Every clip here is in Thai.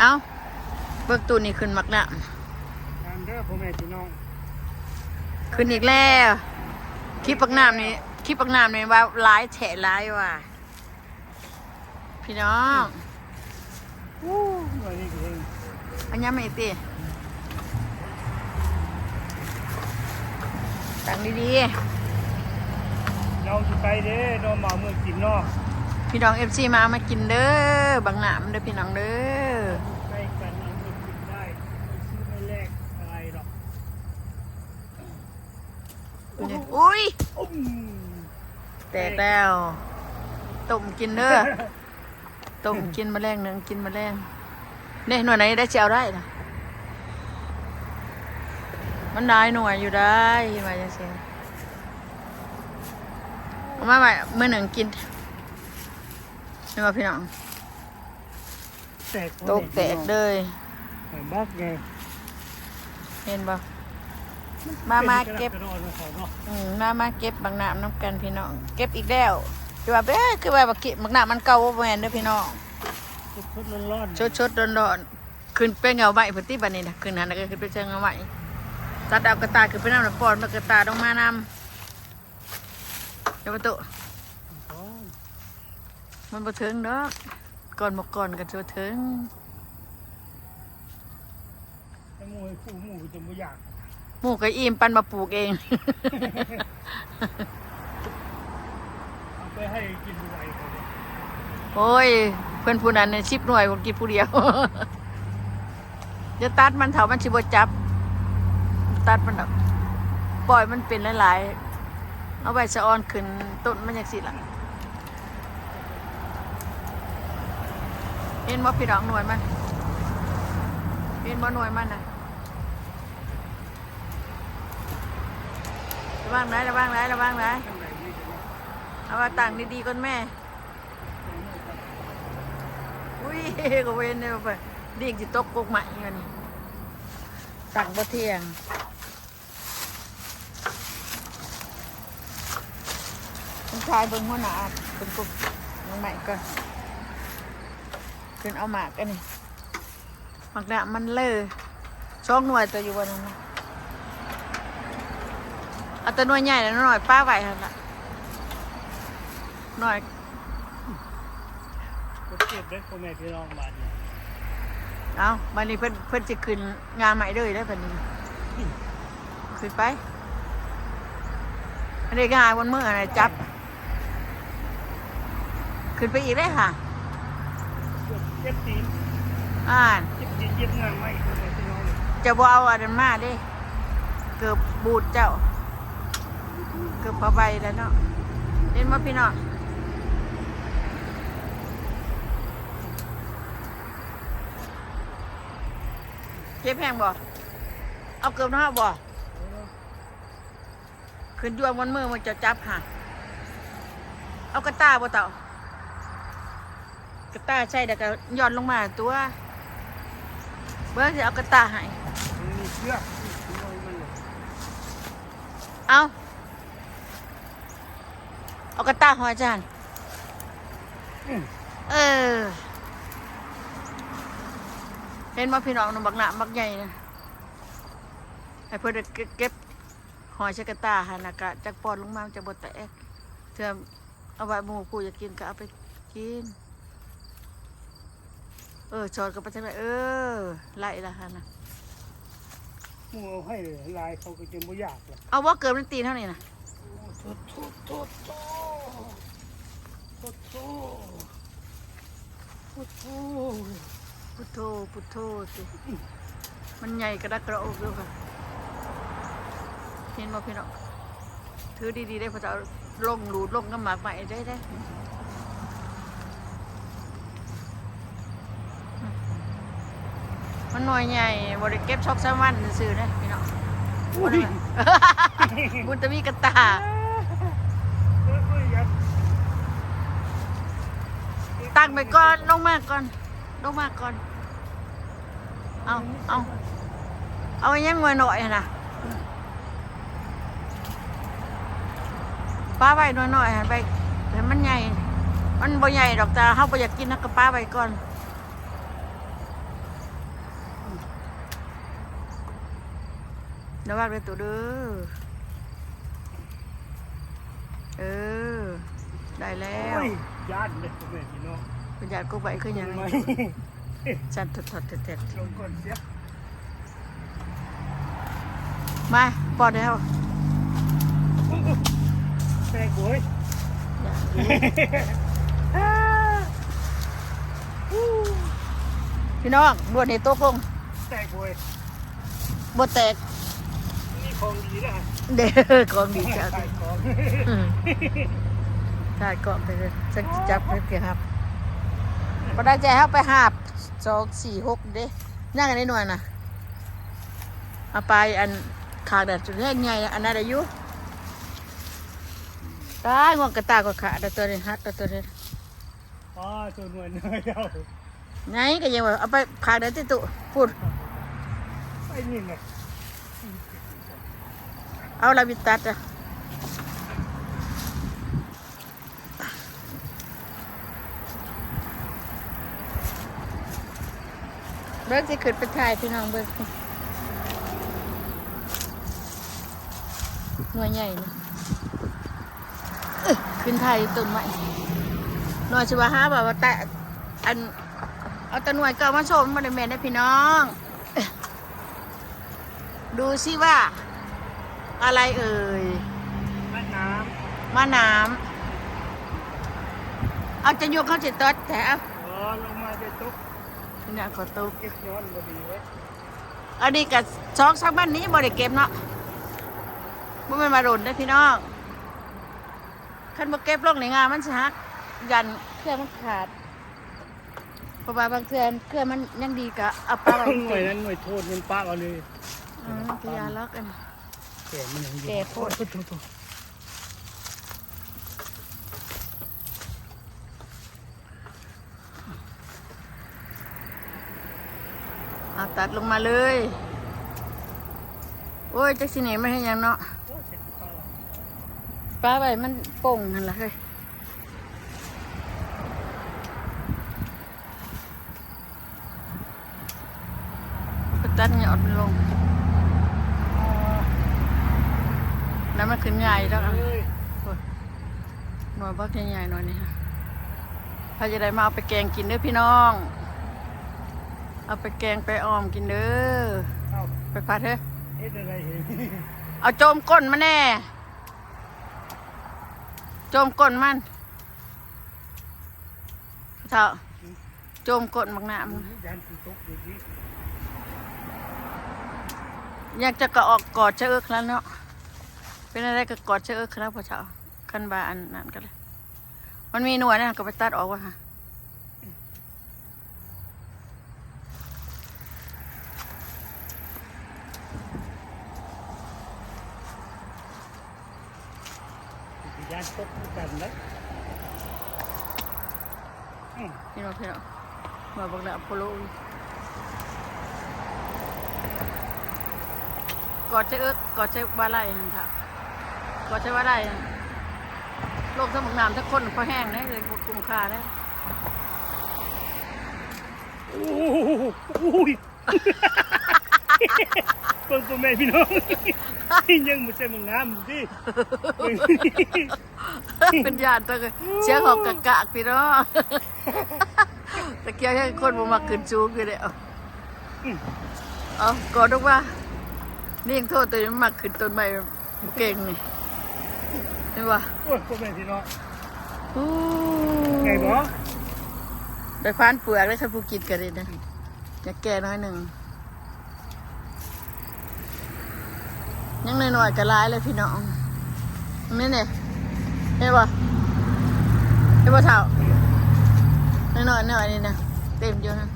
เอ้า เบิกตูนี่ขึ้นมักนะงานเด้อพ่อแม่พี่น้องขึ้นอีกแล้วคลิปปักน้ำนี่คลิปปักน้ำนี่ว่าร้ายแฉะร้ายว่ะพี่น้องวู้หน่อยนี่เองอันนี้ไม่ตีตั้งดีเราสิไปเด้อนอนหมาเมืองกินเนาะๆพี่น้องเอฟซีมามากินเด้อบางหนามเด้อพี่น้องเด้อ ไปกันเอาเมืองกินได้ไม่ซื้อไม่แลกอะไรหรอก อุ้ยอุ้มแตกแล้วต้มกินเด้อต้มกินแมลงหนึ่งกินแมลงเนี่ยหน่วยไหนได้เจียวได้นะมันได้หน่วยอยู่ได้มาจังซี่เอามาใหม่เมื่อหนึ่งกินนี่ว่าพี่น้องแตกตกแตกเลยเห็นบ้าไงเห็นบ่ มามาเก็บกระดอนมาขอเนาะอืมมามาเก็บบางน้ำน้ำกันพี่น้อง เก็บอีกแล้วคือว่าเบ้อคือว่าบักเก็บบางน้ำมันเก่าบ่แม่นเด้อพี่น้องชุดๆร้อนๆชดชดร้อนร้อนๆขึ้นไปเงาใบพื้นที่บันนี้นะขึ้นหันแล้วก็ขึ้นไปเจอเงาใบตัดเอากระตายขึ้นไปน้ำน้ำปอนมากระตายต้องมานำเดี๋ยวประตูมันบ่ถึงดอกก่อนหมกก่อนกันจะถึงไอ้หมูไอ้ผู้หมูจะไม่อยาก หมูกระอิ่มปันมาปลูกเอง เอาไปให้กินไหวเขาเนี่ยโอ้ย เพื่อนผู้นั้นในชิปหน่วยผมกินผู้เดียว จะตัดมันเถามันชิบจับ ตัดมันดอกปล่อยมันเป็นหลายๆ เอาใบสะออนขึ้นต้นมันอย่างสิล่ะเห็นว่าพี่ดอกหน่วยมัน เห็นว่าหน่วยมันนะ ระวังไหนระวังไหนระวังไหนเอาว่าต่างดีๆก่อนแม่ อุ้ยก็เว้นเนี่ยไปเด็กจิตกกกใหม่เงี้ยนี่ต่างบ่เที่ยงคุณชายเบิ่งหัวหน้าเป็นกุกน้องใหม่ก่อนขึ้นเอาหมากกันนี่หมากดะมันเลอช่องหน่วยตัวอยู่บนนั้นนะ เอาตัวหน่วยใหญ่แล้วหน่อยป้าไหวหั่นละหน่อยก็เก็บได้พ่อแม่พี่น้องบ้านเนี่ยเอาวันนี้เพิ่นเพิ่นจะขึ้นงานใหม่เลยได้อเพิ่นนี่ขึ้นไปอันนี้งานวันเมื่ออะไรจับ ขึ้นไปอีกได้อค่ะเก็บตีนอ่านเก็บตีนเย็บงานไม่พ่อแม่พี่น้องเลยจะบ่เอาอันนั้นมาเด้เกือบบูดเจ้า เกือบพอใบแล้วเนาะเล่นมาพี่น้องเก็บแพงบ่ เอาเกือบเนาะบ่ขึ้นยวงบนมือมันจะจับห่ะ เอากระตาบ่เต่ากระตาใช่แต่ก็ย้อนลงมาตัวเบิ้งจะเอากระตาให้มันมีเชือกที่น้อยมันเลยเอา เอากระตาหอยจานอืมเออ เห็นว่าพี่น้องนำบักหนาบักใหญ่นะให้เพื่อนได้เก็บเก็บหอยใช้กระตาหันอากาศจากปอนลงมามันจะบดแตกเธอเอาไว้หมูกูอยากกินก็เอาไปกิน เออชอนกับไปทางไหนเออไล่ละฮะนะหมูเอาให้เลยลายเขาก็จะไม่อยากหรอกเอาว่าเกิดมันตีนเท่านี้นะโทษโทษโทษ โทษโทษโทษโทษพุทโธพุทโธสิมันใหญ่กระดักกระโอกด้วยค่ะเห็นบ่พี่น้องถือดีๆได้พอจะเอาลงหลูดลงน้ำหมากใหม่ได้ได้มันหน่วยใหญ่บริเก็บช็อกสามวันซื้อๆนะพี่น้องอุ้ยบุญตะมีกระตาั้งไปก่อนลงมาก่อนลงมาก่อน เอาเอาเอาไอ้ยังมาหน่อยนะป้าไปหน่อยหน่อยใบแต่มันใหญ่ มันบ่ใหญ่ดอกตาเขาบ่อยากกินนะกับป้าไปก่อนระวังเลยตัวเด้อ เออ ได้แล้วโอ้ยย่านเลยพ่อแม่พี่น้องประหยัดกูไปคือหยังทำไมฉันถอดถอดเต็ดลงก่อนเสียๆมาปอดแล้วแตกโวยอย่ารู้พี่น้องบวชนี่ตกลงแตกโวยบวแตกนี่ของดีนะเด้อของดีจังใส่ของ อืม ถ่ายเกาะไปเลยจักสิจับไปเกี่ยวครับพอได้ใจเขาไปหาบสองสี่หกเด้ย่างกันได้หน่วยนะเอาไปอันขางแดดจุดแรกไงอันนั้นอายุได้งวงกระตากก็ขาดแต่ตัวนี้ฮัดแต่ตัวนี้อ๋อส่วนหน่วยเนยเอาไงก็ยังว่าเอาไปขางแดดที่ตุพูดไอ้นี่ไงเอาลาบิตัดอะ เบิกสิขึ้นไปถ่ายพี่น้องเบิกหน่วยใหญ่นี่อึ๊ะขึ้นถ่ายต้นไม้หน่วยชิวาฮาแบบว่าแต่อันเอาแตะหน่วยเก่ามาชมมาในเมนได้พี่น้องเอ๊ะดูสิว่า อะไรเอ่ยแม่น้มะน้ำเอาจะยกเข้าจิตตดแถว นี่นะขอตุกเก็บย้อนบ่ดีเว้ยอันนี้กับช็อกซักบ้านนี้บริเก็บเนาะบ่แมันมาโดนได้อพี่น้องคันบ่เก็บลงในงานมันสิฮักยันเครื่องมันขาดเพราะว่าบางเทื่อเครื่องมันยังดีกะเอาปลาไว้หน่วยนั้นหน่วยโทษมันป้าเอาเลยอืมพยาล็อกกันแก่มันยังอยู่แก่โพด โทษโทษโทษ เอา ตัดลงมาเลย โอ้ยจักสิเหนไม่ให้หยังเนาะโอ้เสร็จแล้วปลาใบมันโป่งนั่นละเฮ้ยก็ตัดหยอดมันลง แล้วมันขึ้นใหญ่แล้วอะเฮ้ยหน่วยบักใหญ่ๆหน่อยนี่ฮะถ้าจะได้มาเอาไปแกงกินเด้อพี่น้อง เอาไปแกงไปออมกินเด้อเอาไปพัดเถอะเฮ็ดอะไรเห็นเอาโจมก้นมาแน่ โจมก้นมันเท่าโจมก้นบักหนามนยันสิตกอยู่ที่อยากจะกะออกกอดเชือกแล้วเนาะเป็นอะไรก็กอดเชือกแล้วพอเช้าขันบาอันนั้นก็เลยมันมีหน่วยนะก็ไปตัดออกว่ะค่ะ ยั นตกด้วยกันนะอืมพี่น้องพี่น้องมาบักหนามโพโลกอดเชือกกอดเชือกบาไล่หันค่ะกอดเชือกบาไล่หั่นโลกทั้งบักหนามทั้งคนพอแห้งเลยเลยบ่คุ้มค่าแล้วโอ้โหอุ้ยเบิ่งพ่อแม่พี่น้อง ยังบ่ใช่มึงน้ำดิเป็นญาติตัวเลยเสียงของกะกะพี่น้องตะเกียบให้คนบ่มาขึ้นสูงอยู่เลยเอาเอาก่อนดูว่า นี่ยังโทษตัวนี้มันมาขึ้นต้นไม้บ่เก่งนี่เห็นป่ะโอ้ยพ่อแม่พี่น้องอู้ไงบ่ไปควานเปลือกแล้วฉันผู้กินกันเลยนะอยากแก่น้อยหนึ่ง ยังน้อยๆก็ร้ายเลยพี่น้องนี่เนี่ยเห็นป่ะเห็นป่ะเท่าน้อยๆน้อยนี่นะเต็มอยู่นะ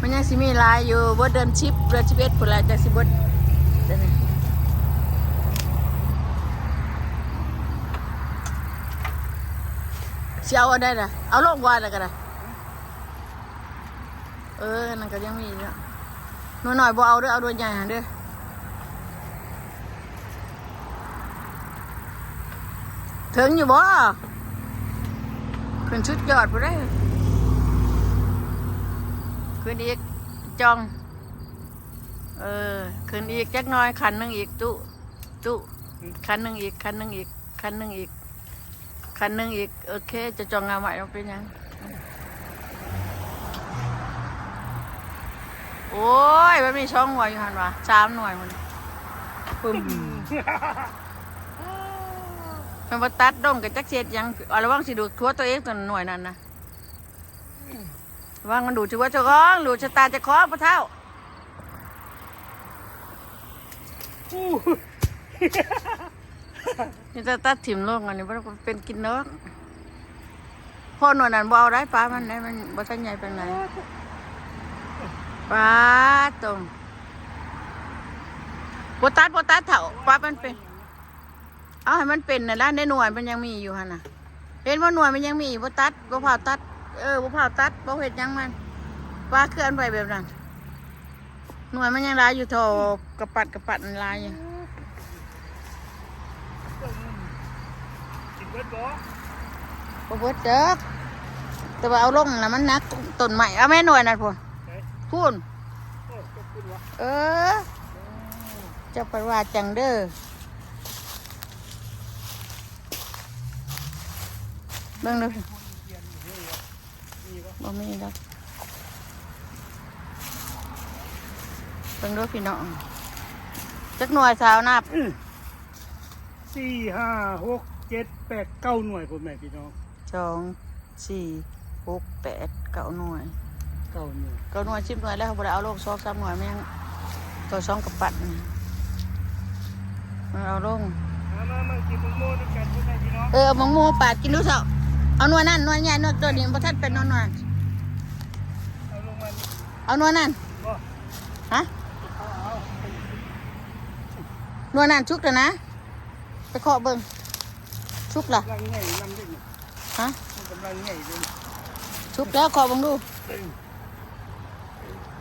มันยังสิมีหลายอยู่บดเดินชิปเดือนชิปเอ็ดผุนละจากสิบดเดี๋ยวนี้เสียเอาได้นะเอาลงวานแล้วกันนะเออนั่นก็ยังมีอยู่เนาะหน่อยหน่อยๆบ่เอาด้อเอาตัวใหญ่หาเด้อ ถึงอยู่บ่ขึ้นชุดยอดบ่ได้ขึ้นอีกจอง เออขึ้นอีกจักน้อยคันหนึงอีกตุตุคันหนึงอีกคันหนึงอีกคันหนึงอีกคันหนึงอีกโอเค จะจองงานไว้เอาเป็นยังโอ้ยมันมีช่องหน่วยอยู่หันวะสามหน่วยมันปึ้ม มันมาตัดดงกับจักเช็ดหยังเอาระวังสิดูดทั่วตัวเองตัวหน่วยนั้นนะระวังมันดูดชัวเจ้าของดูดชะตาเจะคล้าของพระเท่าอู้นี่จะตัดถิ่มโลกอันนี้มันเป็นกินเนื้อพ่อหน่วยนั้นบ่เอาได้ปลามันได้มันบ่ทันใหญ่เป็นไรปลาตรงบ่ตัดบ่ตัดเถาปลามันเป็น เอาให้มันเป็นน่ะละในหน่วยมันยังมีอยู่หั่นน่ะเห็นว่าหน่วยมันยังมีบ่ตัดบ่เผาตัด เออบ่เผาตัดบ่เฮ็ดยังมันปลาเคลื่อนไปแบบนั้น หน่วยมันยังหลายอยู่ทอกระปัดกระปัดมันหลายอยู่กินเบิดบ่เบิดเด้อแต่ว่าเอาลงนะมันนักต้นใหม่เอาแม่หน่วยนั่นพุ่นเฮ้ยพูนโอ้ขอบคุณวะเออจะไปว่าจังเด้อ เบิ่งเด้อเรียนอยู่เฮ้ยมีบ่บ่มีดอกเบิ่งเด้อพี่น้องจักหน่วยสาวนับสี่ห้าหกเจ็ดแปดเก้าหน่วยผมแม่พี่น้องสองสี่หกแปดเก้าหน่วยเก้าหน่วยเก้าหน่วยสิบหน่วยแล้วเขาบ่ได้เอาลงสองสามหน่วยแม่งตัวสองกระปัดนี่มันเอาลงมามามากินมังโม่ด้วยกันพ่อแม่พี่น้องเออเอามังโมปาดกินดูเสา เอาหน่วยนั่นหน่วยใหญ่หน่วยตัวนี้บ่ทันเป็นหน่วยนั่นเอาลงมาเอาหน่วยนั่นบ่ฮะเอาเอาหน่วยนั่นชุกแล้วนะ ไปเคาะเบิ่งชุกล่ะกำลังใหญ่นำด้วยนี่ฮะมันกำลังใหญ่เลยชุกแล้วเคาะเบิ่งดูเออ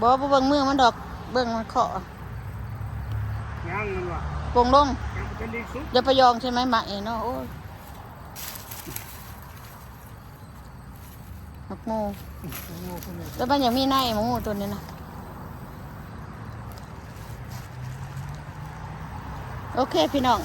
บ่บ่เบิ่งมือมันดอกเบิ่งมันเคาะย่างมันวะโป่งลงยังเป็นเล็กสุดอย่าไปยองใช่ไหมหมักเองเนาะโอ้ย มักโมโง่คนไหนแล้วมันยังมีในหมักโมตัวนี้นะโอเคพี่น้อง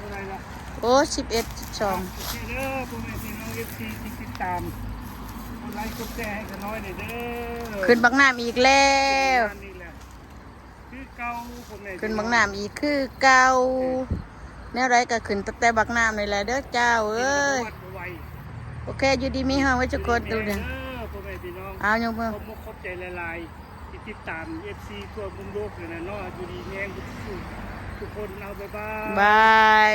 อะไรล่ะโอ้สิบเอ็ดสิบสองโอเคเด้อพ่อแม่พี่น้องเอฟซีที่ติดตามกดไลค์กดแชร์ให้กันน้อยหน่อยเด้อขึ้นบักน้ำอีกแล้วนี่แหละคือเก่าพ่อแม่ขึ้นบักน้ำอีกคือเก่าแนวไรก็ขึ้นตั้งแต่บักน้ำนี่แหละเด้อเจ้าเอ้ยวัดบ่ไหว โอเค อยู่ดีมีห้องไว้จุกคนดูเด้เนี่อยพ่อแม่พี่น้องเอายกมือขอบคุณขอบใจหลายๆที่ติดตามเอฟซีทั่วมุมโลกเลยนะเนาะอยู่ดีแยงทุกทุกคนเอาบ๊ายบายบาย